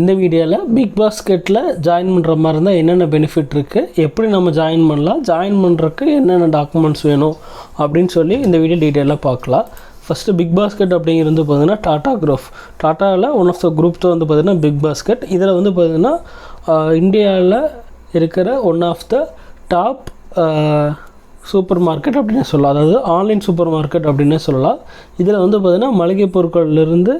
இந்த வீடியோவில் big பாஸ்கெட்டில் join பண்ணுற மாதிரி இருந்தால் என்னென்ன பெனிஃபிட் இருக்குது எப்படி நம்ம ஜாயின் பண்ணலாம் ஜாயின் பண்ணுறதுக்கு என்னென்ன டாக்குமெண்ட்ஸ் வேணும் அப்படின்னு சொல்லி இந்த வீடியோ டீட்டெயிலாக பார்க்கலாம் ஃபஸ்ட்டு பிக் பாஸ்கெட் அப்படிங்கிறது வந்து பார்த்திங்கன்னா டாடா குரூப் டாட்டாவில் ஒன் ஆஃப் த குரூப் தான் வந்து பார்த்திங்கன்னா பிக் பாஸ்கெட் இதில் வந்து பார்த்திங்கன்னா இந்தியாவில் இருக்கிற one of the top supermarket அப்படின்னு சொல்லலாம் அதாவது ஆன்லைன் சூப்பர் மார்க்கெட் அப்படின்னு சொல்லலாம் இதில் வந்து பார்த்திங்கன்னா மளிகை பொருட்கள்லேருந்து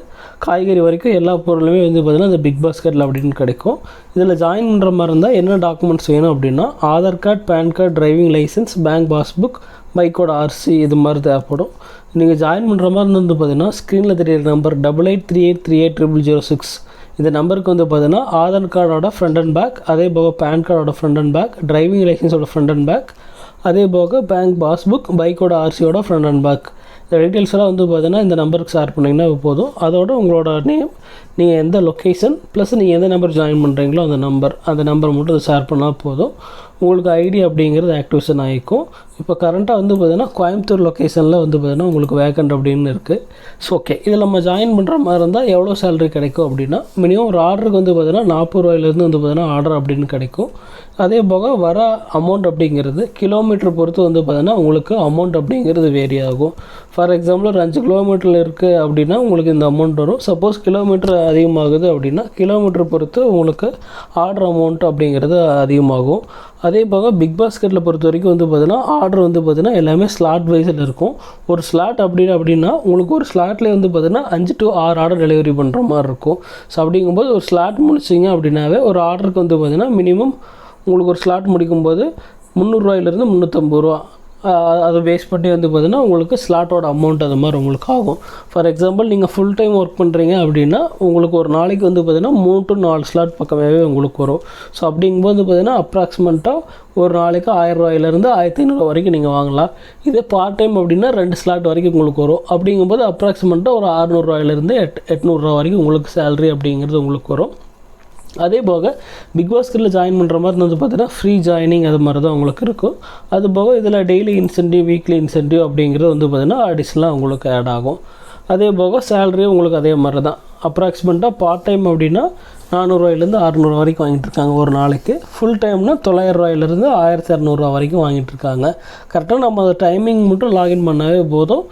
காய்கறி வரைக்கும் எல்லா பொருளுமே வந்து பார்த்திங்கன்னா இந்த பிக் பாஸ்கெட்டில் அப்படின்னு கிடைக்கும் இதில் ஜாயின் பண்ணுற மாதிரி இருந்தால் என்ன டாக்குமெண்ட்ஸ் வேணும் அப்படின்னா Aadhaar card PAN card driving licence bank passbook பைக்கோட ஆர்சி இது மாதிரி தேவைப்படும் நீங்கள் ஜாயின் பண்ணுற மாதிரி வந்து பார்த்தீங்கன்னா ஸ்க்ரீனில் தெரியிற number double eight three eight three eight triple zero six இந்த நம்பருக்கு வந்து பார்த்தீங்கன்னா ஆதார் கார்டோட ஃப்ரண்ட் அண்ட் பேக் அதே போக பேன் கார்டோட ஃப்ரண்ட் அண்ட் பேக் டிரைவிங் லைசன்ஸோட ஃப்ரண்ட் அண்ட் பேக் அதே போக பேங்க் பாஸ்புக் பைக்கோட ஆர்சியோட ஃப்ரண்ட் அண்ட் பேக் இந்த டீட்டெயில்ஸ் எல்லாம் வந்து பார்த்தீங்கன்னா இந்த நம்பருக்கு ஷேர் பண்ணிங்கன்னா போதும் அதோட உங்களோட நேம் நீங்கள் எந்த லொக்கேஷன் ப்ளஸ் நீங்கள் எந்த நம்பர் ஜாயின் பண்ணுறீங்களோ அந்த நம்பர் அந்த நம்பர் மட்டும் ஷேர் பண்ணால் போதும் உங்களுக்கு ஐடி அப்படிங்கிறது ஆக்டிவேஷன் ஆகிக்கும் இப்போ கரண்ட்டாக வந்து பார்த்திங்கன்னா கோயம்புத்தூர் லொக்கேஷனில் வந்து பார்த்திங்கன்னா உங்களுக்கு வேக்கண்ட் அப்படின்னு இருக்குது ஸோ ஓகே இதில் நம்ம ஜாயின் பண்ணுற மாதிரி இருந்தால் எவ்வளோ சேலரி கிடைக்கும் அப்படின்னா மினிமம் ஒரு ஆர்டருக்கு வந்து பார்த்திங்கன்னா நாற்பது ரூபாயிலேருந்து வந்து பார்த்திங்கன்னா ஆர்டர் அப்படின்னு கிடைக்கும் அதே போக வர அமௌண்ட் அப்படிங்கிறது கிலோமீட்டர் பொறுத்து வந்து பார்த்திங்கன்னா உங்களுக்கு அமௌண்ட் அப்படிங்கிறது வேரி ஆகும் ஃபார் எக்ஸாம்பிள் ஒரு அஞ்சு கிலோமீட்டரில் இருக்குது அப்படின்னா உங்களுக்கு இந்த அமௌண்ட் வரும் சப்போஸ் கிலோமீட்டர் அதிகமாகுது அப்படின்னா கிலோமீட்டர் பொறுத்து உங்களுக்கு ஆர்டர் அமௌண்ட் அப்படிங்கிறது அதிகமாகும் அதே போக பிக் பாஸ்கெட்டில் பொறுத்த வரைக்கும் வந்து பார்த்தீங்கன்னா ஆர்டர் வந்து பார்த்தீங்கன்னா எல்லாமே ஸ்லாட் வைஸில் இருக்கும் ஒரு ஸ்லாட் அப்படின்னு அப்படின்னா உங்களுக்கு ஒரு ஸ்லாட்லேயே வந்து பார்த்தீங்கன்னா அஞ்சு டு ஆறு ஆர்டர் டெலிவரி பண்ணுற மாதிரி இருக்கும் ஸோ அப்படிங்கும்போது ஒரு ஸ்லாட் முடிச்சிங்க அப்படின்னாவே ஒரு ஆர்டருக்கு வந்து பார்த்தீங்கன்னா மினிமம் உங்களுக்கு ஒரு ஸ்லாட் முடிக்கும்போது முந்நூறுரூவாயிலேருந்து முந்நூற்றம்பது ரூபா அதை பேஸ் பண்ணி வந்து பார்த்திங்கன்னா உங்களுக்கு ஸ்லாட்டோட அமௌண்ட் அது மாதிரி உங்களுக்கு ஆகும் ஃபார் எக்ஸாம்பிள் நீங்கள் ஃபுல் டைம் ஒர்க் பண்ணுறீங்க அப்படின்னா உங்களுக்கு ஒரு நாளைக்கு வந்து பார்த்திங்கன்னா மூணு டு நாலு ஸ்லாட் பக்கமாகவே உங்களுக்கு வரும் ஸோ அப்படிங்கும்போது பார்த்திங்கன்னா அப்ராக்சிமேட்டாக ஒரு நாளைக்கு ஆயிரம் ரூபாயிலேருந்து ஆயிரத்தி ஐநூறுரூவா வரைக்கும் நீங்கள் வாங்கலாம் இதே பார்ட் டைம் அப்படின்னா ரெண்டு ஸ்லாட் வரைக்கும் உங்களுக்கு வரும் அப்படிங்கும்போது அப்ராக்சிமேட்டாக ஒரு அறநூறுவாயிலேருந்து எட் எட்நூறுரூவா வரைக்கும் உங்களுக்கு சேலரி அப்படிங்கிறது உங்களுக்கு வரும் அதே போக பிக் பாஸ்கெட்டில் ஜாயின் பண்ணுற மாதிரி வந்து பார்த்தீங்கன்னா ஃப்ரீ ஜாயினிங் அது மாதிரி தான் உங்களுக்கு இருக்கும் அது போக இதில் டெய்லி இன்சென்டிவ் வீக்லி இன்சென்டிவ் அப்படிங்கிறது வந்து பார்த்திங்கன்னா அடிஷ்னலாக உங்களுக்கு ஆட் ஆகும் அதே போக சேலரி உங்களுக்கு அதே மாதிரி தான் அப்ராக்சிமேட்டாக பார்ட் டைம் அப்படின்னா நானூறுரூவாயிலேருந்து அறநூறுவா வரைக்கும் வாங்கிட்டு இருக்காங்க ஒரு நாளைக்கு ஃபுல் டைம்னா தொள்ளாயிரரூவாயிலேருந்து ஆயிரத்தி இரநூறுவா வரைக்கும் வாங்கிட்டு இருக்காங்க கரெக்டாக நம்ம அதை டைமிங் மட்டும் லாகின் பண்ணவே போதும்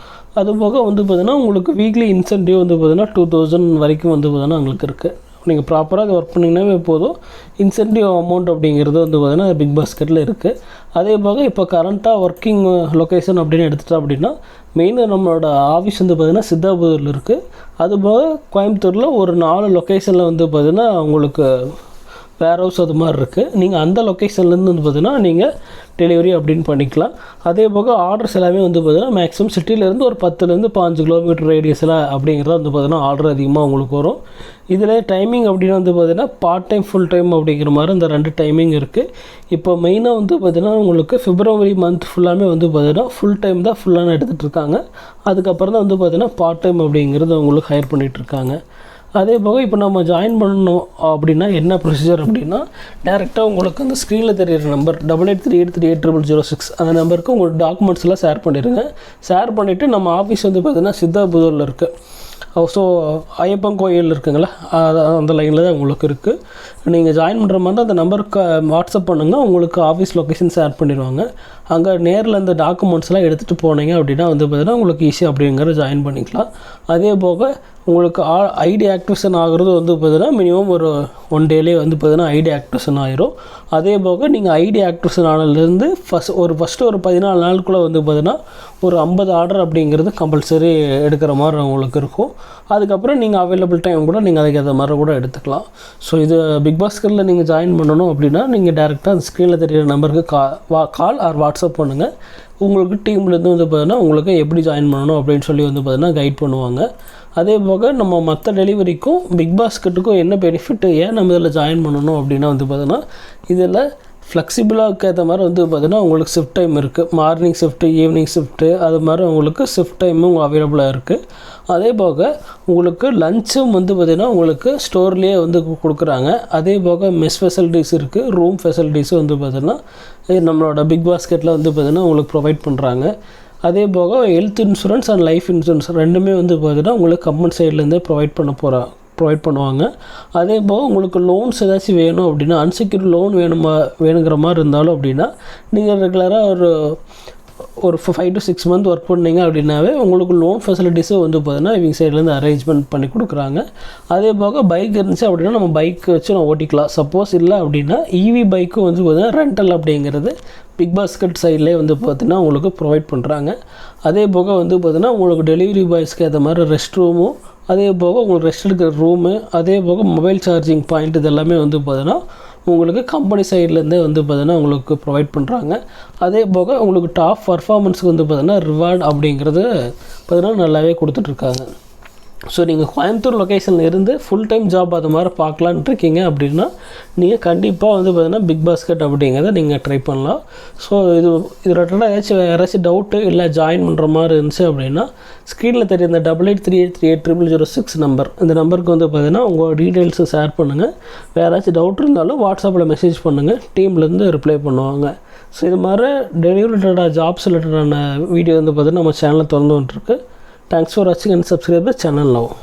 அது போக வந்து பார்த்திங்கன்னா உங்களுக்கு வீக்லி இன்சென்டிவ் வந்து பார்த்திங்கன்னா டூ தௌசண்ட் வரைக்கும் வந்து பார்த்திங்கன்னா உங்களுக்கு இருக்குது நீங்கள் ப்ராப்பராக அது ஒர்க் பண்ணிங்கன்னாவே போதும் இன்சென்டிவ் அமௌண்ட் அப்படிங்கிறது வந்து பார்த்திங்கன்னா பிக் பாஸ்கெட்டில் இருக்குது அதே போக இப்போ கரண்ட்டாக ஒர்க்கிங் லொக்கேஷன் அப்படின்னு எடுத்துட்டோம் அப்படின்னா மெயினாக நம்மளோட ஆஃபீஸ் வந்து பார்த்திங்கன்னா சித்தாபுதூரில் இருக்குது அதுபோக கோயம்புத்தூரில் ஒரு நாலு லொக்கேஷனில் வந்து பார்த்திங்கன்னா உங்களுக்கு வேர் ஹவுஸ் அது மாதிரி இருக்குது நீங்கள் அந்த லொக்கேஷன்லேருந்து வந்து பார்த்தீங்கன்னா நீங்கள் டெலிவரி அப்படின்னு பண்ணிக்கலாம் அதே போக ஆர்டர்ஸ் எல்லாமே வந்து பார்த்தீங்கன்னா மேக்ஸிமம் சிட்டிலேருந்து ஒரு பத்துலேருந்து பாஞ்சு கிலோமீட்டர் ரேடியஸில் அப்படிங்கிறத வந்து பார்த்தீங்கன்னா ஆர்டர் அதிகமாக உங்களுக்கு வரும் இதில் டைமிங் அப்படின்னு வந்து பார்த்தீங்கன்னா பார்ட் டைம் ஃபுல் டைம் அப்படிங்கிற மாதிரி இந்த ரெண்டு டைமிங் இருக்குது இப்போ மெயினாக வந்து பார்த்திங்கன்னா உங்களுக்கு ஃபிப்ரவரி மந்த் ஃபுல்லாமே வந்து பார்த்திங்கன்னா ஃபுல் டைம் தான் ஃபுல்லான எடுத்துகிட்டு இருக்காங்க அதுக்கப்புறம் தான் வந்து பார்த்திங்கன்னா பார்ட் டைம் அப்படிங்கிறது உங்களுக்கு ஹையர் பண்ணிகிட்ருக்காங்க அதே போக இப்போ நம்ம ஜாயின் பண்ணணும் அப்படின்னா என்ன ப்ரொசீஜர் அப்படின்னா டேரெக்டாக உங்களுக்கு அந்த ஸ்க்ரீனில் தெரியிற number double eight three eight three eight triple zero six அந்த நம்பருக்கு டாக்குமெண்ட்ஸ் டாக்குமெண்ட்ஸ்லாம் ஷேர் பண்ணிடுங்க ஷேர் பண்ணிவிட்டு நம்ம ஆஃபீஸ் வந்து பார்த்தீங்கன்னா சித்தாபுதூரில் இருக்குது ஸோ ஐயப்பன் கோயில் இருக்குங்களா அந்த லைனில் தான் உங்களுக்கு இருக்குது நீங்கள் ஜாயின் பண்ணுற மாதிரி அந்த நம்பருக்கு வாட்ஸ்அப் பண்ணுங்கள் உங்களுக்கு ஆஃபீஸ் லொக்கேஷன் ஷேர் பண்ணிடுவாங்க அங்கே நேரில் அந்த டாக்குமெண்ட்ஸ்லாம் எடுத்துகிட்டு போனீங்க அப்படின்னா வந்து பார்த்தீங்கன்னா உங்களுக்கு ஈஸியாக அப்படிங்கிற ஜாயின் பண்ணிக்கலாம் அதே போக உங்களுக்கு ஆ ஐடி ஆக்டிவேஷன் ஆகிறது வந்து பார்த்தீங்கன்னா மினிமம் ஒரு ஒன் டேலே வந்து பார்த்தீங்கன்னா ஐடி ஆக்டிவேஷன் ஆயிரும் அதே போக நீங்கள் ஐடி ஆக்டிவேஷன் ஆனதுலேருந்து ஃபஸ்ட் ஒரு ஃபஸ்ட்டு ஒரு பதினாலு நாளுக்குள்ளே வந்து பார்த்தீங்கன்னா ஒரு ஐம்பது ஆர்டர் அப்படிங்கிறது கம்பல்சரி எடுக்கிற மாதிரி உங்களுக்கு இருக்கும் அதுக்கப்புறம் நீங்கள் அவைலபிள் டைம் கூட நீங்கள் அதுக்கு மாதிரி கூட எடுத்துக்கலாம் ஸோ இது பிக் பாஸ்கரில் நீங்கள் ஜாயின் பண்ணணும் அப்படின்னா நீங்கள் டேரெக்டாக அந்த ஸ்க்ரீனில் தெரியிற நம்பருக்கு கா வா கால் ஆர் வாட்ஸ்அப் பண்ணுங்கள் உங்களுக்கு டீம்லேருந்து வந்து பார்த்தீங்கன்னா உங்களுக்கு எப்படி ஜாயின் பண்ணணும் அப்படின்னு சொல்லி வந்து பார்த்தீங்கன்னா கைட் பண்ணுவாங்க அதே போக நம்ம மற்ற டெலிவரிக்கும் பிக் பாஸ்கெட்டுக்கும் என்ன பெனிஃபிட்டு ஏன் நம்ம இதில் ஜாயின் பண்ணணும் அப்படின்னா வந்து பார்த்தோன்னா இதில் ஃப்ளெக்சிபிளாக ஏற்ற மாதிரி வந்து பார்த்திங்கன்னா உங்களுக்கு ஷிஃப்ட் டைம் இருக்குது மார்னிங் ஷிஃப்ட்டு ஈவினிங் ஷிஃப்ட்டு அது மாதிரி உங்களுக்கு ஷிஃப்ட் டைமும் அவைலபிளாக இருக்குது அதே போக உங்களுக்கு லஞ்சும் வந்து பார்த்திங்கன்னா உங்களுக்கு ஸ்டோர்லேயே வந்து கொடுக்குறாங்க அதே போக மெஸ் ஃபெசிலிட்டிஸ் இருக்குது ரூம் ஃபெசிலிட்டிஸும் வந்து பார்த்திங்கன்னா நம்மளோட பிக் பாஸ்கெட்டில் வந்து பார்த்திங்கன்னா உங்களுக்கு ப்ரொவைட் பண்ணுறாங்க அதே போக health insurance and life insurance ரெண்டுமே வந்து பார்த்துட்டா உங்களுக்கு கம்பெனி சைட்லேருந்தே ப்ரொவைட் பண்ண போகிறாங்க ப்ரொவைட் பண்ணுவாங்க அதே போக உங்களுக்கு லோன்ஸ் ஏதாச்சும் வேணும் அப்படின்னா அன்செக்யூர்ட் லோன் வேணுமா வேணுங்கிற மாதிரி இருந்தாலும் அப்படின்னா நீங்கள் ரெகுலராக ஒரு ஒரு five to six month work பண்ணிங்க அப்படின்னாவே உங்களுக்கு லோன் ஃபெசிலிட்டிஸும் வந்து பார்த்தீங்கன்னா இவங்க சைட்லேருந்து அரேஞ்ச்மெண்ட் பண்ணி கொடுக்குறாங்க அதே போக பைக் இருந்துச்சு அப்படின்னா நம்ம பைக் வச்சு நம்ம ஓட்டிக்கலாம் சப்போஸ் இல்லை அப்படின்னா இவி e பைக்கும் வந்து பார்த்திங்கன்னா ரெண்டல் அப்படிங்கிறது பிக் பாஸ்கெட் சைட்லேயே வந்து பார்த்திங்கன்னா உங்களுக்கு ப்ரொவைட் பண்ணுறாங்க அதே போக வந்து பார்த்தீங்கன்னா உங்களுக்கு டெலிவரி பாய்ஸ்க்கு ஏற்ற மாதிரி ரெஸ்ட் ரூமும் அதே போக உங்களுக்கு ரெஸ்ட் எடுக்கிற ரூமு அதே போக மொபைல் சார்ஜிங் பாயிண்ட் இதெல்லாமே வந்து பார்த்தீங்கன்னா உங்களுக்கு கம்பெனி சைட்லேருந்தே வந்து பார்த்திங்கன்னா உங்களுக்கு ப்ரொவைட் பண்ணுறாங்க அதே போக உங்களுக்கு டாப் பர்ஃபார்மன்ஸுக்கு வந்து பார்த்திங்கன்னா ரிவார்டு அப்படிங்கிறது பார்த்திங்கன்னா நல்லாவே கொடுத்துட்ருக்காங்க ஸோ நீங்கள் கோயம்புத்தூர் லொக்கேஷனில் இருந்து ஃபுல் டைம் ஜாப் அது மாதிரி பார்க்கலான்ட்டு இருக்கீங்க அப்படின்னா நீங்கள் கண்டிப்பாக வந்து பார்த்திங்கன்னா பிக் பாஸ்கெட் அப்படிங்கிறத நீங்கள் ட்ரை பண்ணலாம் ஸோ இது இது ரிலேட்டடாக ஏதாச்சும் யாராச்சும் டவுட்டு இல்லை ஜாயின் பண்ணுற மாதிரி இருந்துச்சு அப்படின்னா ஸ்க்ரீனில் தெரியும் இந்த double eight three eight three eight triple zero six number இந்த நம்பருக்கு வந்து பார்த்திங்கன்னா உங்கள் டீட்டெயில்ஸு ஷேர் பண்ணுங்கள் வேறு ஏதாச்சும் டவுட் இருந்தாலும் வாட்ஸ்அப்பில் மெசேஜ் பண்ணுங்கள் டீம்லேருந்து ரிப்ளை பண்ணுவாங்க ஸோ இது மாதிரி டெலிவரி ரிலேட்டடாக ஜாப்ஸ் ரிலேட்டடான வீடியோ வந்து பார்த்திங்கன்னா நம்ம சேனலில் திறந்து வந்துட்டுருக்கு Thanks for watching and subscribe the channel now.